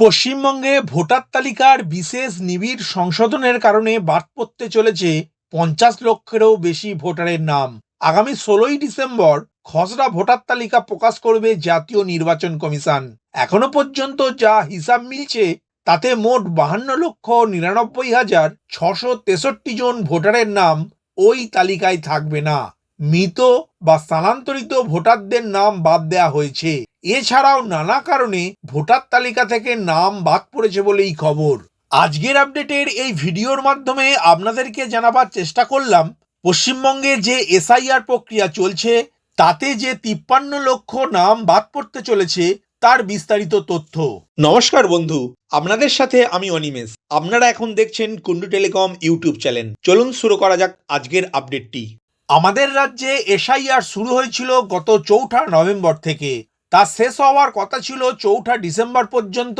পশ্চিমবঙ্গে ভোটার তালিকার বিশেষ নিবিড় সংশোধনের কারণে বাদ পড়তে চলেছে পঞ্চাশ লক্ষেরও বেশি ভোটারের নাম। আগামী ষোলোই ডিসেম্বর খসড়া ভোটার তালিকা প্রকাশ করবে জাতীয় নির্বাচন কমিশন। এখনও পর্যন্ত যা হিসাব মিলছে, তাতে মোট বাহান্ন লক্ষ নিরানব্বই হাজার ছশো তেষট্টি জন ভোটারের নাম ওই তালিকায় থাকবে না। মৃত বা স্থানান্তরিত ভোটারদের নাম বাদ দেওয়া হয়েছে। এছাড়াও নানা কারণে ভোটার তালিকা থেকে নাম বাদ পড়েছে বলেই খবর। আজকের আপডেটের এই ভিডিওর মাধ্যমে আপনাদেরকে জানাবার চেষ্টা করলাম, পশ্চিমবঙ্গে যে এসআইআর প্রক্রিয়া চলছে, তাতে যে তিপ্পান্ন লক্ষ নাম বাদ পড়তে চলেছে, তার বিস্তারিত তথ্য। নমস্কার বন্ধু, আপনাদের সাথে আমি অনিমেষ। আপনারা এখন দেখছেন কুন্ডু টেলিকম ইউটিউব চ্যানেল। চলুন শুরু করা যাক আজকের আপডেটটি। আমাদের রাজ্যে এসআইআর শুরু হয়েছিল গত চৌঠা নভেম্বর থেকে। তা শেষ হওয়ার কথা ছিল চৌঠা ডিসেম্বর পর্যন্ত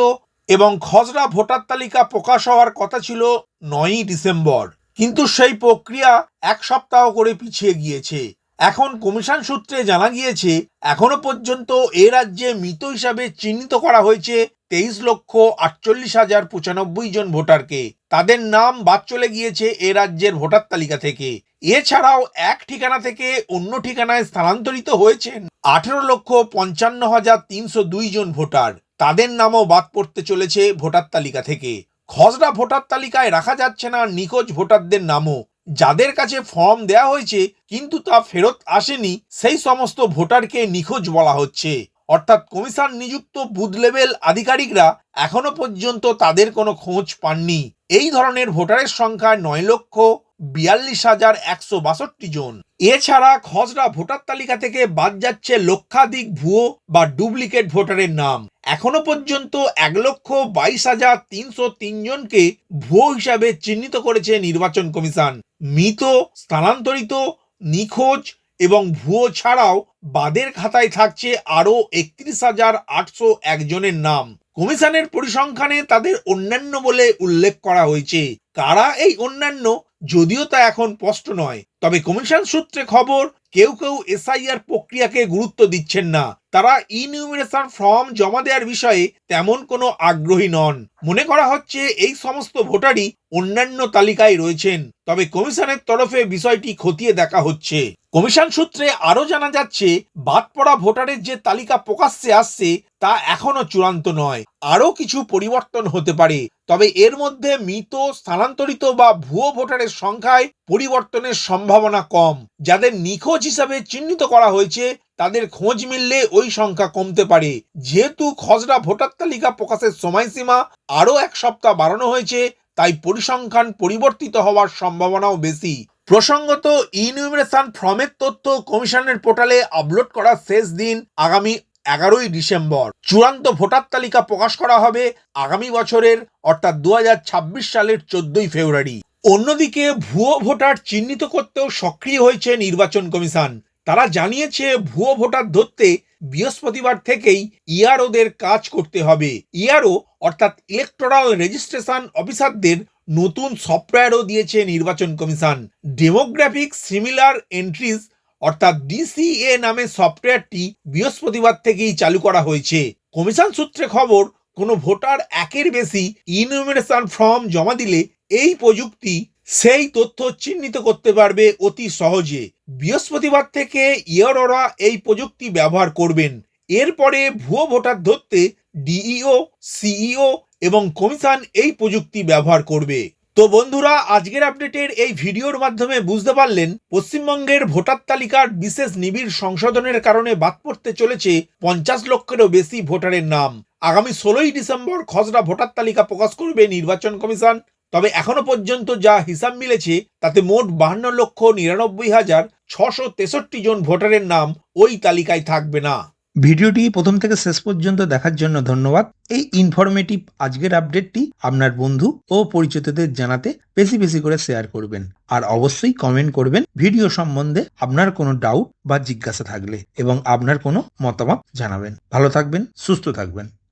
এবং খসড়া ভোটার তালিকা প্রকাশ হওয়ার কথা ছিল নয়ই ডিসেম্বর। কিন্তু সেই প্রক্রিয়া এক সপ্তাহ করে পিছিয়ে গিয়েছে। এখন কমিশন সূত্রে জানা গিয়েছে, এখনও পর্যন্ত এ রাজ্যে মৃত হিসাবে চিহ্নিত করা হয়েছে তেইশ লক্ষ আটচল্লিশ হাজার পঁচানব্বই জন ভোটারকে। তাদের নাম বাদ চলে গিয়েছে এ রাজ্যের ভোটার তালিকা থেকে। এছাড়াও এক ঠিকানা থেকে অন্য ঠিকানায় স্থানান্তরিত হয়েছেন আঠেরো লক্ষ পঞ্চান্ন হাজার তিনশো দুই জন ভোটার। তাদের নামও বাদ পড়তে চলেছে ভোটার তালিকা থেকে। খসড়া ভোটার তালিকায় রাখা যাচ্ছে না নিখোঁজ ভোটারদের নামও। যাদের কাছে ফর্ম দেয়া হয়েছে, কিন্তু তা ফেরত আসেনি, সেই সমস্ত ভোটারকে নিখোঁজ বলা হচ্ছে। অর্থাৎ কমিশন নিযুক্ত বুথ লেভেল আধিকারিকরা এখনও পর্যন্ত তাদের কোনো খোঁজ পাননি। এই ধরনের ভোটারের সংখ্যা নয় লক্ষ বিয়াল্লিশ হাজার একশো বাষট্টি জন। এছাড়া খসড়া ভোটার তালিকা থেকে বাদ যাচ্ছে লক্ষাধিক ভুয়ো বা ডুপ্লিকেট ভোটারের নাম। এখনও পর্যন্ত এক লক্ষ বাইশ হাজার তিনশো তিন জনকে ভুয়ো হিসাবে চিহ্নিত করেছে নির্বাচন কমিশন। মৃত, স্থানান্তরিত, নিখোঁজ এবং ভুয়ো ছাড়াও বাদের খাতায় থাকছে আরও একত্রিশ হাজার আটশো একজনের নাম। কমিশনের পরিসংখ্যানে তাদের অন্যান্য বলে উল্লেখ করা হয়েছে। কারা এই অন্যান্য যদিও তা এখন স্পষ্ট নয়। তবে কমিশন সূত্রে খবর কেউ কেউ এসআইআর প্রক্রিয়াকে গুরুত্ব দিচ্ছেন না। তারা ইনিউমিনেশন ফর্ম জমা দেওয়ার বিষয়ে তেমন কোনো আগ্রহী নন। মনে করা হচ্ছে এই সমস্ত ভোটারই অন্যান্য তালিকায় রয়েছেন। তবে কমিশনের তরফে বিষয়টি খতিয়ে দেখা হচ্ছে। কমিশন সূত্রে আরও জানা যাচ্ছে বাদ পড়া ভোটারের যে তালিকা প্রকাশ্যে আসছে, তা এখনও চূড়ান্ত নয়। আরও কিছু পরিবর্তন হতে পারে। তবে এর মধ্যে মৃত, স্থানান্তরিত বা ভুয়ো ভোটারের সংখ্যায় পরিবর্তনের সম্ভাবনা কম। যাদের নিখোঁজ হিসাবে চিহ্নিত করা হয়েছে, তাদের খোঁজ মিললে ওই সংখ্যা কমতে পারে। যেহেতু খসড়া ভোটার তালিকা প্রকাশের সময়সীমা আরও এক সপ্তাহ বাড়ানো হয়েছে, তাই পরিসংখ্যান পরিবর্তিত হওয়ার সম্ভাবনাও বেশি। প্রসঙ্গত ইনিউমিনেশন ফর্মের তথ্য কমিশনের পোর্টালে আপলোড করার শেষ দিন আগামী এগারোই ডিসেম্বর। চূড়ান্ত ভোটার তালিকা প্রকাশ করা হবে আগামী বছরের, অর্থাৎ দু হাজার ছাব্বিশ সালের চোদ্দই ফেব্রুয়ারি। অন্যদিকে ভুয়ো ভোটার চিহ্নিত করতেও সক্রিয় হয়েছে নির্বাচন কমিশন। তারা জানিয়েছে, ভুয়ো ভোটার ধরতে বৃহস্পতিবার থেকেই ইআরওদের কাজ করতে হবে। ইআরও অর্থাৎ ইলেকটোরাল রেজিস্ট্রেশন অফিসারদের নতুন সফটওয়্যারও দিয়েছে নির্বাচন কমিশন। ডেমোগ্রাফিক সিমিলার এন্ট্রিজ অর্থাৎ ডিসিএ নামে সফটওয়্যারটি বৃহস্পতিবার থেকেই চালু করা হয়েছে। কমিশন সূত্রে খবর, কোনো ভোটার একের বেশি ইনমিনেশন ফর্ম জমা দিলে এই প্রযুক্তি সেই তথ্য চিহ্নিত করতে পারবে অতি সহজে। বৃহস্পতিবার থেকে ইয়ররা এই প্রযুক্তি ব্যবহার করবেন। এরপরে ভুয়ো ভোটার ধরতে ডিইও, সিইও এবং কমিশন এই প্রযুক্তি ব্যবহার করবে। তো বন্ধুরা, আজকের আপডেটের এই ভিডিওর মাধ্যমে বুঝতে পারলেন, পশ্চিমবঙ্গের ভোটার তালিকার বিশেষ নিবিড় সংশোধনের কারণে বাদ পড়তে চলেছে পঞ্চাশ লক্ষেরও বেশি ভোটারের নাম। আগামী ষোলোই ডিসেম্বর খসড়া ভোটার তালিকা প্রকাশ করবে নির্বাচন কমিশন। তবে এখনও পর্যন্ত যা হিসাব মিলেছে, তাতে মোট বাহান্ন লক্ষ নিরানব্বই হাজার ছশো তেষট্টি জন ভোটারের নাম ওই তালিকায় থাকবে না। ভিডিওটি প্রথম থেকে শেষ পর্যন্ত দেখার জন্য ধন্যবাদ। এই ইনফরমেটিভ আজকের আপডেটটি আপনার বন্ধু ও পরিচিতদের জানাতে বেশি বেশি করে শেয়ার করবেন। আর অবশ্যই কমেন্ট করবেন ভিডিও সম্বন্ধে আপনার কোনো ডাউট বা জিজ্ঞাসা থাকলে এবং আপনার কোনো মতামত জানাবেন। ভালো থাকবেন, সুস্থ থাকবেন।